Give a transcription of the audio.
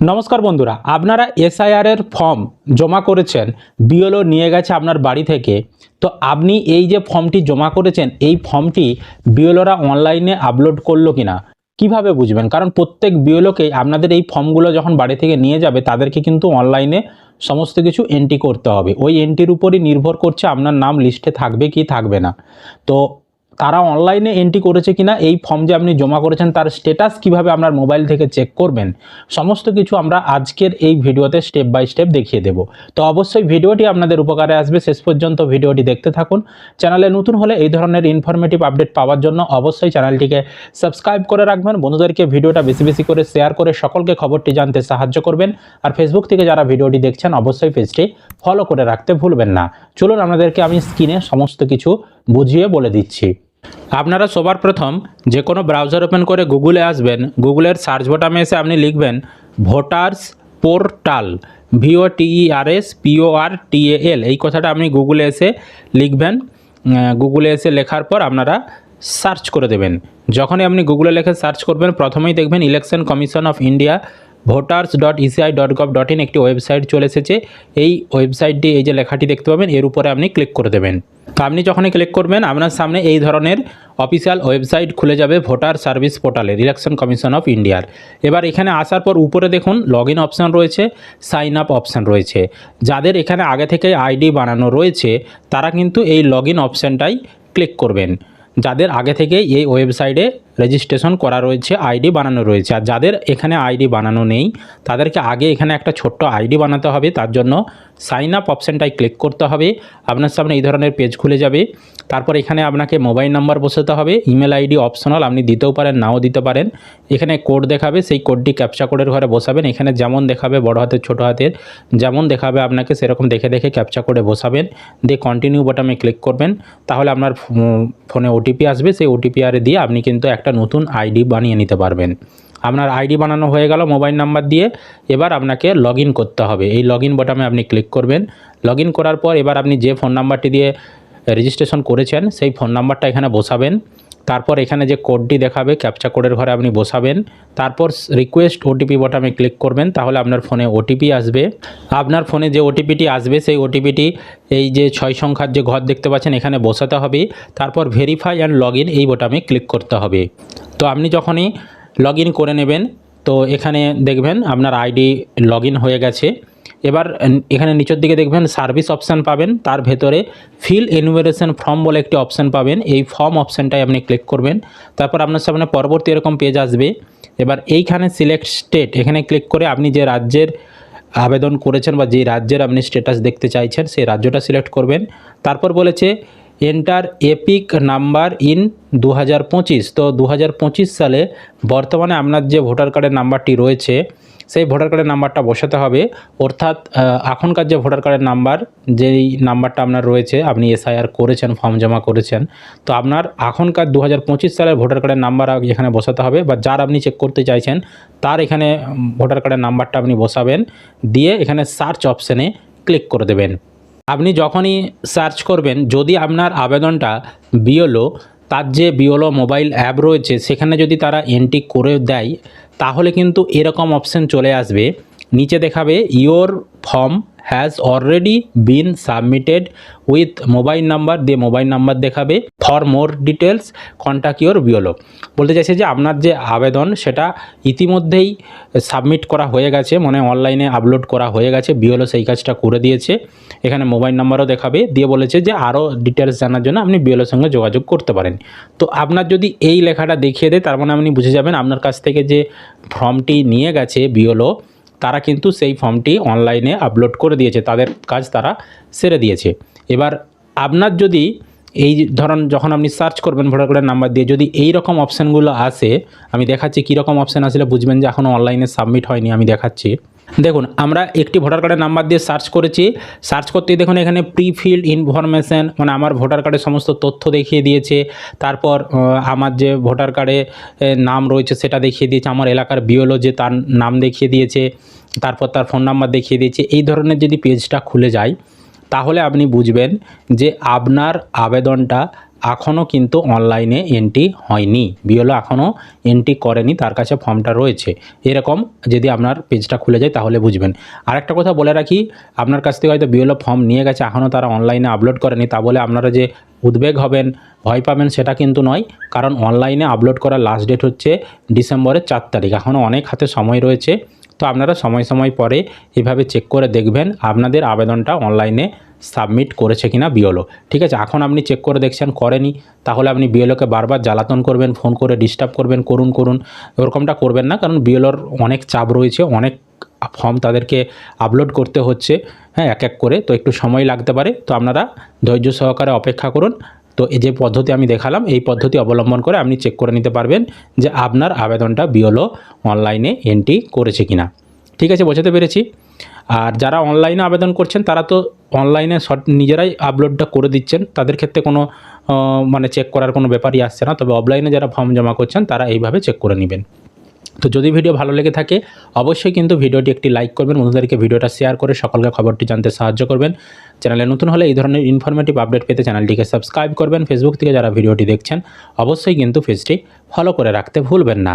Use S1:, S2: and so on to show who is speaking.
S1: নমস্কার বন্ধুরা, আপনারা এসআইআর এর ফর্ম জমা করেছেন, বিএলও নিয়ে গেছে আপনার বাড়ি থেকে। তো আপনি এই যে ফর্মটি জমা করেছেন, এই ফর্মটি বিএলওরা অনলাইনে আপলোড করল কিনা? কীভাবে বুঝবেন? কারণ প্রত্যেক বিএলওকেই আপনাদের এই ফর্মগুলো যখন বাড়ি থেকে নিয়ে যাবে, তাদেরকে কিন্তু অনলাইনে সমস্ত কিছু এন্ট্রি করতে হবে। ওই এন্ট্রির উপরই নির্ভর করছে আপনার নাম লিস্টে থাকবে কি থাকবে না। তো তারা অনলাইনে এন্ট্রি করেছে কিনা, এই ফর্ম যে আপনি জমা করেছেন তার স্টেটাস কীভাবে আপনার মোবাইল থেকে চেক করবেন, সমস্ত কিছু আমরা আজকের এই ভিডিওতে স্টেপ বাই স্টেপ দেখিয়ে দেব। তো অবশ্যই ভিডিওটি আপনাদের উপকারে আসবে। শেষ পর্যন্ত ভিডিওটি দেখতে থাকুন। চ্যানেলে নতুন হলে এই ধরনের ইনফরমেটিভ আপডেট পাওয়ার জন্য অবশ্যই চ্যানেলটিকে সাবস্ক্রাইব করে রাখবেন। বন্ধুদেরকে ভিডিওটা বেশি বেশি করে শেয়ার করে সকলকে খবরটি জানতে সাহায্য করবেন। আর ফেসবুক থেকে যারা ভিডিওটি দেখছেন, অবশ্যই পেজটি ফলো করে রাখতে ভুলবেন না। চলুন, আপনাদেরকে আমি স্ক্রিনে সমস্ত কিছু বুঝিয়ে বলে দিচ্ছি। আপনারা সবার প্রথম যে কোনো ব্রাউজার ওপেন করে গুগলে আসবেন। গুগলের সার্চ বটামে এসে আপনি লিখবেন ভোটার্স পোর্টাল ভিও টিইআরএস পিওআর টিএএল এই কথাটা আপনি গুগলে এসে লিখবেন। গুগলে এসে লেখার পর আপনারা সার্চ করে দেবেন। যখনই আপনি গুগলে লেখে সার্চ করবেন, প্রথমেই দেখবেন election commission of India voters dot ECI dot gov dot in একটি ওয়েবসাইট চলে এসেছে। এই ওয়েবসাইটটি এই যে লেখাটি দেখতে পাবেন, এর উপরে আপনি ক্লিক করে দেবেন। তো আপনি যখনই ক্লিক করবেন, আপনার সামনে এই ধরনের অফিসিয়াল ওয়েবসাইট খুলে যাবে ভোটার সার্ভিস পোর্টালে ইলেকশন কমিশন অফ ইন্ডিয়ার এবার এখানে আসার পর উপরে দেখুন লগ ইন অপশান রয়েছে সাইন আপ অপশান রয়েছে। যাদের এখানে আগে থেকে আইডি বানানো রয়েছে, তারা কিন্তু এই লগ ইন অপশানটাই ক্লিক করবেন। যাদের আগে থেকে এই ওয়েবসাইটে রেজিস্ট্রেশন করা রয়েছে আইডি বানানো রয়েছে। আর যাদের এখানে আইডি বানানো নেই, তাদেরকে আগে এখানে একটা ছোট্ট আইডি বানাতে হবে। তার জন্য সাইন আপ অপশানটায় ক্লিক করতে হবে। আপনার সামনে এই ধরনের পেজ খুলে যাবে। তারপর এখানে আপনাকে মোবাইল নাম্বার বসাতে হবে। ইমেল আইডি অপশনাল আপনি দিতেও পারেন, নাও দিতে পারেন। এখানে কোড দেখাবে, সেই কোডটি ক্যাপচা কোডের ঘরে বসাবেন। এখানে যেমন দেখাবে, বড় হাতের ছোট হাতের, যেমন দেখাবে আপনাকে, সেরকম দেখে দেখে ক্যাপচা কোডে বসাবেন। দিয়ে কন্টিনিউ বাটনে ক্লিক করবেন। তাহলে আপনার ফোনে ওটিপি আসবে। সেই ওটিপি আর দিয়ে আপনি কিন্তু একটা নতুন আইডি বানিয়ে নিতে পারবেন। আপনার আইডি বানানো হয়ে গেল মোবাইল নাম্বার দিয়ে, এবার আপনাকে লগ করতে হবে। এই লগ বটামে আপনি ক্লিক করবেন। লগ করার পর এবার আপনি যে ফোন নাম্বারটি দিয়ে রেজিস্ট্রেশন করেছেন, সেই ফোন নাম্বারটা এখানে বসাবেন। তারপর এখানে যে কোডটি দেখাবে ক্যাপচা কোডের ঘরে আপনি বসাবেন। তারপর রিকোয়েস্ট ওটিপি বটামে ক্লিক করবেন, তাহলে আপনার ফোনে ওটিপি আসবে। আপনার ফোনে যে ওটিপিটি আসবে, সেই ওটিপিটি এই যে ছয় সংখ্যার যে ঘর দেখতে পাচ্ছেন, এখানে বসাতে হবে। তারপর ভেরিফাই অ্যান্ড লগ এই বটামে ক্লিক করতে হবে। তো আপনি যখনই লগ করে নেবেন, তো এখানে দেখবেন আপনার আইডি লগ হয়ে গেছে। এবার এখানে নিচের দিকে দেখবেন সার্ভিস অপশান পাবেন। তার ভেতরে ফিল এনুমেরেশন ফর্ম বলে একটি অপশান পাবেন। এই ফর্ম অপশানটায় আপনি ক্লিক করবেন। তারপর আপনার সামনে পরবর্তী এরকম পেজ আসবে। এবার এইখানে সিলেক্ট স্টেট এখানে ক্লিক করে আপনি যে রাজ্যের আবেদন করেছেন বা যে রাজ্যের আপনি স্ট্যাটাস দেখতে চাইছেন, সেই রাজ্যটা সিলেক্ট করবেন। তারপর বলেছে এন্টার এপিক নাম্বার ইন দু হাজার পঁচিশ। তো দু হাজার পঁচিশ সালে বর্তমানে আপনার যে ভোটার কার্ডের নাম্বারটি রয়েছে সেই ভোটার কার্ডের নাম্বারটা বসাতে হবে। অর্থাৎ এখনকার যে ভোটার কার্ডের নাম্বার যেই নাম্বারটা আপনার রয়েছে, আপনি এসআইআর করেছেন ফর্ম জমা করেছেন, তো আপনার এখনকার দু হাজার পঁচিশ সালের ভোটার কার্ডের নাম্বার এখানে বসাতে হবে, বা যার আপনি চেক করতে চাইছেন, তার এখানে ভোটার কার্ডের নাম্বারটা আপনি বসাবেন, দিয়ে এখানে সার্চ অপশানে ক্লিক করে দেবেন। আপনি যখনই সার্চ করবেন, যদি আপনার আবেদনটা বিওলো তার যে বিওলো মোবাইল অ্যাপ রয়েছে, সেখানে যদি তারা এন্ট্রি করে দেয়, তাহলে কিন্তু এরকম অপশন চলে আসবে। নিচে দেখাবে your form has already been submitted with mobile number দিয়ে মোবাইল নাম্বার দেখাবে। For more details contact your below. বলতে চাইছে যে, আপনার যে আবেদন, সেটা ইতিমধ্যেই সাবমিট করা হয়ে গেছে মানে অনলাইনে আপলোড করা হয়ে গেছে। বিওলো সেই কাজটা করে দিয়েছে। এখানে মোবাইল নাম্বারও দেখাবে, দিয়ে বলেছে যে আরও ডিটেলস জানার জন্য আপনি বিওলোর সঙ্গে যোগাযোগ করতে পারেন। তো আপনার যদি এই লেখাটা দেখিয়ে দেয়, তার মানে আপনি বুঝে যাবেন আপনার কাছ থেকে যে ফর্মটি নিয়ে গেছে বিএলও, তারা কিন্তু সেই ফর্মটি অনলাইনে আপলোড করে দিয়েছে, তাদের কাজ তারা সেরে দিয়েছে। এবার আপনার যদি এই ধরন যখন আপনি সার্চ করবেন ভোটার কার্ডের নাম্বার দিয়ে, যদি এই রকম অপশানগুলো আসে, আমি দেখাচ্ছি কী রকম অপশান আসলে বুঝবেন যে এখনও অনলাইনে সাবমিট হয়নি, আমি দেখাচ্ছি। দেখুন, আমরা একটি ভোটার কার্ডের নাম্বার দিয়ে সার্চ করেছি। সার্চ করতেই দেখুন, এখানে প্রি ফিল্ড ইনফরমেশন মানে আমার ভোটার কার্ডের সমস্ত তথ্য দেখিয়ে দিয়েছে। তারপর আমার যে ভোটার কার্ডে নাম রয়েছে, সেটা দেখিয়ে দিয়েছে। আমার এলাকার বিওলো যে তার নাম দেখিয়ে দিয়েছে। তারপর তার ফোন নাম্বার দেখিয়ে দিয়েছে। এই ধরনের যদি পেজটা খুলে যায়, তাহলে আপনি বুঝবেন যে আপনার আবেদনটা এখনও কিন্তু অনলাইনে এন্ট্রি হয়নি। বিএলও এখনও এন্ট্রি করেনি, তার কাছে ফর্মটা রয়েছে। এরকম যদি আপনার পেজটা খুলে যায় তাহলে বুঝবেন। আরেকটা কথা বলে রাখি, আপনার কাছ থেকে হয়তো বিএলও ফর্ম নিয়ে গেছে এখনও তারা অনলাইনে আপলোড করেনি। তা বলে আপনারা যে উদ্বেগ হবেন, ভয় পাবেন, সেটা কিন্তু নয়। কারণ অনলাইনে আপলোড করার লাস্ট ডেট হচ্ছে ডিসেম্বরের চার তারিখ। এখনও অনেক হাতে সময় রয়েছে। তো আপনারা সময় সময় পরে এভাবে চেক করে দেখবেন। আপনাদের আবেদনটা অনলাইনে সাবমিট করেছে কিনা বিওলো ঠিক আছে, এখন আপনি চেক করে দেখছেন, করেনি, তাহলে আপনি বিএলওকে বারবার জ্বালাতন করবেন ফোন করে ডিস্টার্ব করবেন, করুন করুন ওরকমটা করবেন না, কারণ বিএলওর অনেক চাপ রয়েছে, অনেক ফর্ম তাদেরকে আপলোড করতে হচ্ছে হ্যাঁ এক এক করে, তো একটু সময় লাগতে পারে, তো আপনারা ধৈর্য সহকারে অপেক্ষা করুন, তো এই যে পদ্ধতি আমি দেখালাম, এই পদ্ধতি অবলম্বন করে আপনি চেক করে নিতে পারবেন যে আপনার আবেদনটা বিওলো অনলাইনে এন্ট্রি করেছে কিনা। ঠিক আছে, বোঝাতে পেরেছি? আর যারা অনলাইনে আবেদন করছেন, তারা তো অনলাইনে শর্ট নিজেরাই আপলোডটা করে দিচ্ছেন। তাদের ক্ষেত্রে কোনো মানে চেক করার কোনো ব্যাপারই আসছে না। তবে অফলাইনে যারা ফর্ম জমা করছেন, তারা এইভাবে চেক করে নেবেন। তো যদি ভিডিও ভালো লেগে থাকে, অবশ্যই কিন্তু ভিডিওটি একটি লাইক করবেন, বন্ধুদেরকে ভিডিওটা শেয়ার করে সকলকে খবরটি জানতে সাহায্য করবেন। চ্যানেলে নতুন হলে এই ধরনের ইনফরমেটিভ আপডেট পেতে চ্যানেলটিকে সাবস্ক্রাইব করবেন। ফেসবুক থেকে যারা ভিডিওটি দেখছেন, অবশ্যই কিন্তু পেজটি ফলো করে রাখতে ভুলবেন না।